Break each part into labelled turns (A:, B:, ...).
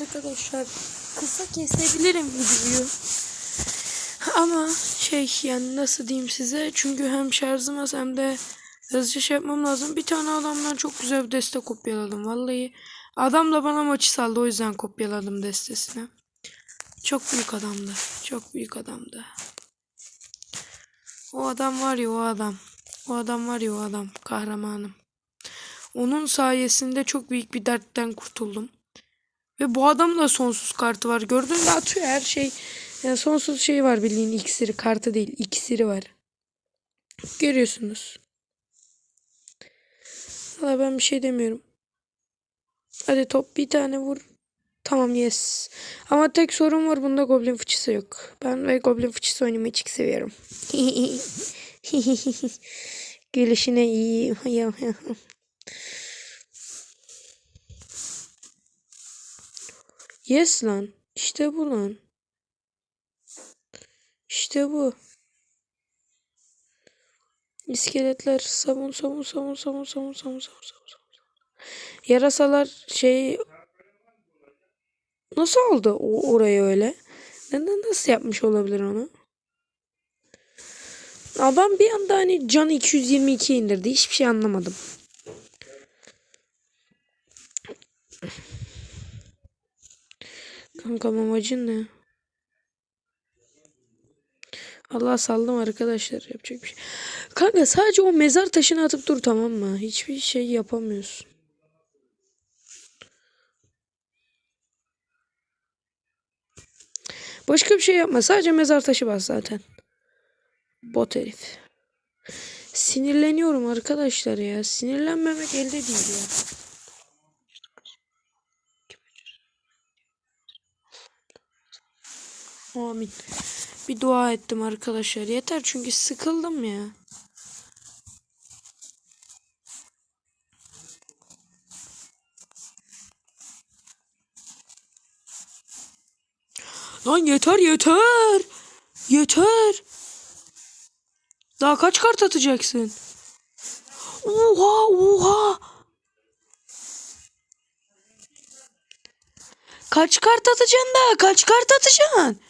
A: Arkadaşlar kısa kesebilirim videoyu. Ama şey yani nasıl diyeyim size çünkü hem şarjım az hem de hızlıca şey yapmam lazım. Bir tane adamdan çok güzel bir deste kopyaladım vallahi. Adam da bana maçı saldı o yüzden kopyaladım destesini. Çok büyük adamdı. Çok büyük adamdı. O adam var ya o adam. O adam var ya o adam. Kahramanım. Onun sayesinde çok büyük bir dertten kurtuldum. Ve bu adamın da sonsuz kartı var. Gördün mü atıyor her şey. Yani sonsuz şey var bildiğin iksiri. Kartı değil iksiri var. Görüyorsunuz. Valla ben bir şey demiyorum. Hadi top bir tane vur. Tamam yes. Ama tek sorun var bunda goblin fıçısı yok. Ben ve goblin fıçısı oynamayı çok seviyorum. Gülüşüne iyi. yes lan. İşte bu lan. İşte bu. İskeletler savun savun savun savun savun savun savun savun savun. Yarasalar şey nasıl oldu o oraya öyle? Neden nasıl yapmış olabilir onu? Adam bir anda hani canı 222 indirdi. Hiçbir şey anlamadım. Kanka amacın ne? Allah saldım arkadaşlar yapacak bir şey. Kanka sadece o mezar taşını atıp dur tamam mı? Hiçbir şey yapamıyorsun. Başka bir şey yapma. Sadece mezar taşı bas zaten. Bot herif. Sinirleniyorum arkadaşlar ya. Sinirlenmemek elde değil ya. Amin. Bir dua ettim arkadaşlar. Yeter çünkü sıkıldım ya. Lan yeter yeter. Yeter. Daha kaç kart atacaksın? Oha oha. Kaç kart atacaksın daha? Kaç kart atacaksın?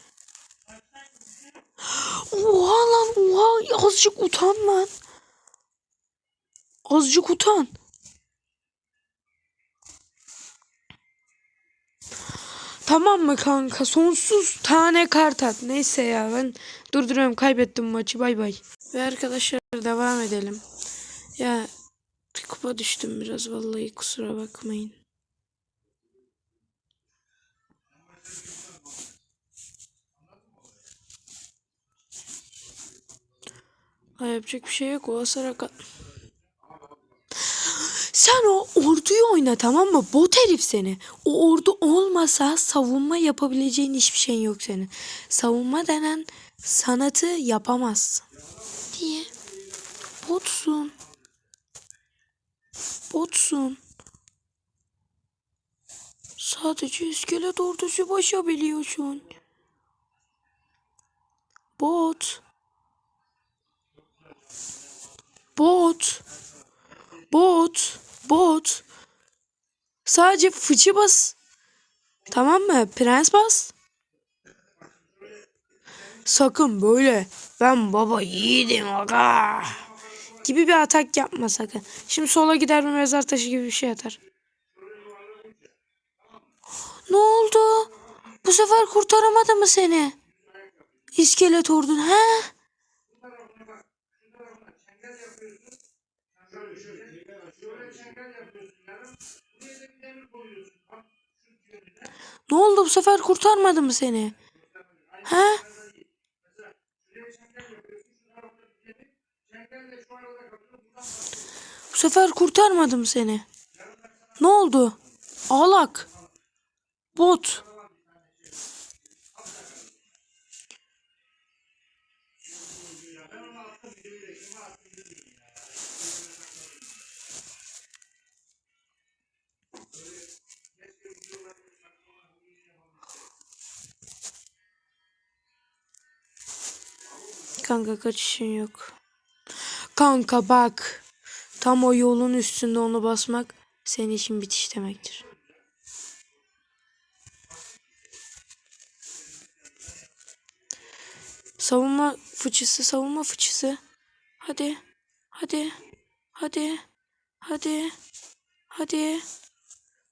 A: Oha lan oha azıcık utan lan. Azıcık utan. Tamam mı kanka? Sonsuz tane kart at. Neyse ya ben durduruyorum. Kaybettim maçı. Bay bay. Ve arkadaşlar devam edelim. Ya kupa düştüm biraz vallahi kusura bakmayın. Ay yapacak bir şey yok. O hasar Sen o orduyu oyna tamam mı? Bot herif seni. O ordu olmasa savunma yapabileceğin hiçbir şeyin yok senin. Savunma denen sanatı yapamazsın. Diye. Botsun. Botsun. Sadece iskelet ordusu başabiliyorsun. Bot. Bot. Bot. Bot. Sadece fıçı bas. Tamam mı? Prens bas. Sakın böyle ben baba yiğidim aga gibi bir atak yapma sakın. Şimdi sola gider mi mezar taşı gibi bir şey atar. Ne oldu? Bu sefer kurtaramadı mı seni? İskelet ordun he? Ne oldu bu sefer kurtarmadı mı seni? He? Bu sefer kurtarmadım seni. Ne oldu? Ağlak. Bot. kanka kaçışın yok. Kanka bak. Tam o yolun üstünde onu basmak senin için bitiş demektir. Savunma fıçısı, savunma fıçısı. Hadi, hadi, hadi, hadi, hadi.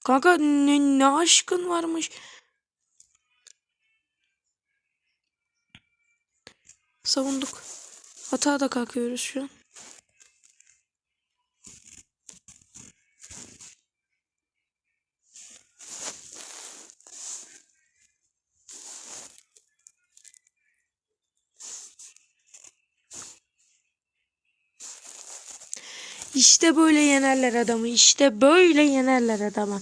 A: Kanka ne, ne aşkın varmış. Savunduk. Hata da kalkıyoruz şu an. İşte böyle yenerler adamı. İşte böyle yenerler adamı.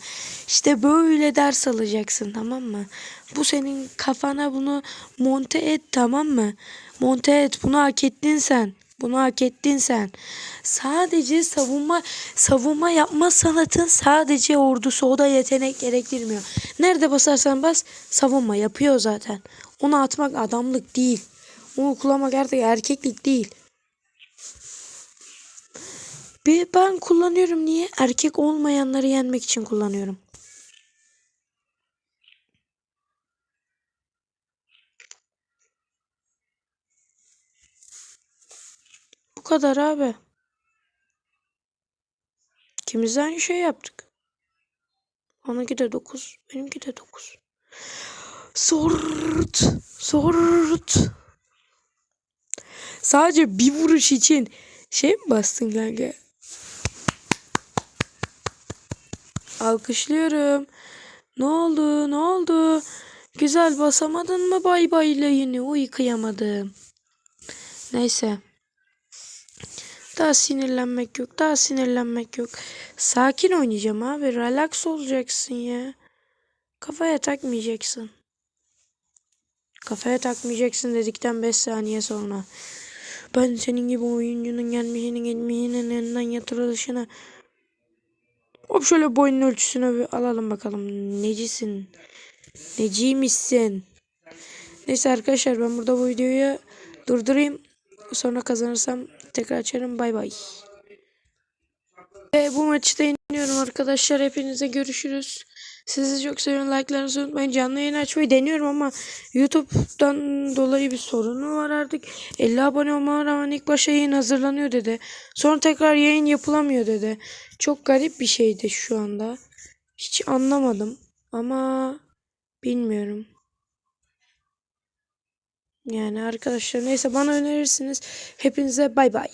A: İşte böyle ders alacaksın tamam mı? Bu senin kafana bunu monte et tamam mı? Monte et. Bunu hak ettin sen. Bunu hak ettin sen. Sadece savunma savunma yapma sanatın sadece ordusu o da yetenek gerektirmiyor. Nerede basarsan bas savunma yapıyor zaten. Onu atmak adamlık değil. Onu kullanmak artık erkeklik değil. Bir ben kullanıyorum niye? Erkek olmayanları yenmek için kullanıyorum. Bu kadar abi. İkimiz aynı şey yaptık. Onunki de 9, benimki de 9. Sort, sort. Sadece bir vuruş için şey mi bastın kanka? Alkışlıyorum. Ne oldu? Ne oldu? Güzel basamadın mı bay bayla yine? Uy kıyamadım. Neyse. Daha sinirlenmek yok. Daha sinirlenmek yok. Sakin oynayacağım abi. Relax olacaksın ya. Kafaya takmayacaksın. Kafaya takmayacaksın dedikten 5 saniye sonra. Ben senin gibi oyuncunun gelmişini gelmişinin elinden yatırılışını Hop şöyle boyun ölçüsünü bir alalım bakalım. Necisin? Neciymişsin? Neyse arkadaşlar ben burada bu videoyu durdurayım. Sonra kazanırsam tekrar açarım. Bay bay. Ve bu maçı da iniyorum arkadaşlar. Hepinize görüşürüz. Sizi çok seviyorum. Like'larınızı unutmayın. Canlı yayın açmayı deniyorum ama YouTube'dan dolayı bir sorunu var artık. 50 abone olmama rağmen ilk başta yayın hazırlanıyor dedi. Sonra tekrar yayın yapılamıyor dedi. Çok garip bir şeydi şu anda. Hiç anlamadım. Ama bilmiyorum. Yani arkadaşlar neyse bana önerirsiniz. Hepinize bay bay.